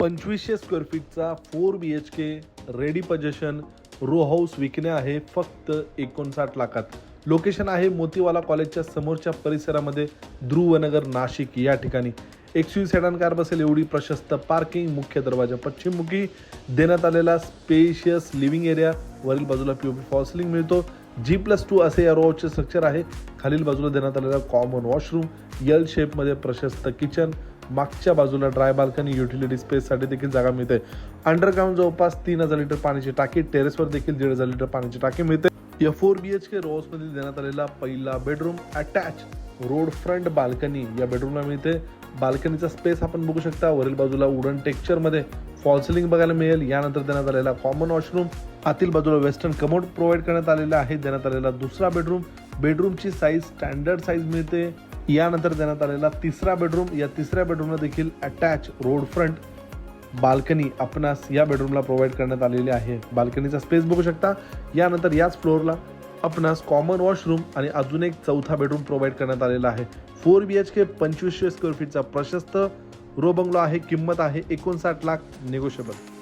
पंचवीसशे square फीटचा four B H K ready possession row house विकणे आहे फक्त एकोणसाठ लाखात. लोकेशन आहे मोतीवाला कॉलेजच्या समोरच्या परिसरामध्ये ध्रुवनगर नाशिक या ठिकाणी. एक्स सेडान कार बसेल एवढी प्रशस्त पार्किंग मुख्य दरवाजा पश्चिममुखी. देण्यात आलेला स्पेशियस लिव्हिंग एरिया वरील बाजूला पी पी फॉल्सलिंग मिळतो. जी प्लस टू असे या रोचे स्ट्रक्चर आहे. खालील बाजूला देण्यात आलेला कॉमन वॉशरूम यल शेपमध्ये प्रशस्त किचन मागच्या बाजूला ड्राय बाल्कनी युटिलिटी स्पेससाठी देखील जागा मिळते. अंडरग्राऊंड जवळपास तीन हजार लिटर पाण्याची टाकी टेरेसवर देखील दीड हजार लिटर पाण्याची टाकी मिळते. या फोर बी एच के रोजमध्ये देण्यात आलेला पहिला bedroom attach road front balcony या बेडरूमला मिळते. बाल्कनीचा स्पेस आपण बघू शकता वरील बाजूला वुडन टेक्स्चरमध्ये फॉल्सिलिंग बघायला मिळेल. यानंतर देण्यात आलेला कॉमन वॉशरूम आतील बाजूला वेस्टर्न कमोड प्रोव्हाइड करण्यात आलेला आहे. देण्यात आलेला दुसरा बेडरूम बेडरूमची साईज स्टँडर्ड साईज मिळते. यानंतर देण्यात आलेला तिसरा बेडरूम या तिसऱ्या बेडरूमला देखील अटॅच रोड फ्रंट बाल्कनी आपणास या बेडरूमला प्रोव्हाइड करण्यात आलेली आहे. बाल्कनीचा स्पेस बघू शकता. यानंतर याच फ्लोअरला आपणास कॉमन वॉशरूम आणि अजून एक चौथा बेडरूम प्रोव्हाइड करण्यात आलेला आहे. फोर बी एच के पंचवीसशे स्क्वेअर फीटचा प्रशस्त रो बंगलो आहे. किंमत आहे एकोणसाठ लाख निगोशिएबल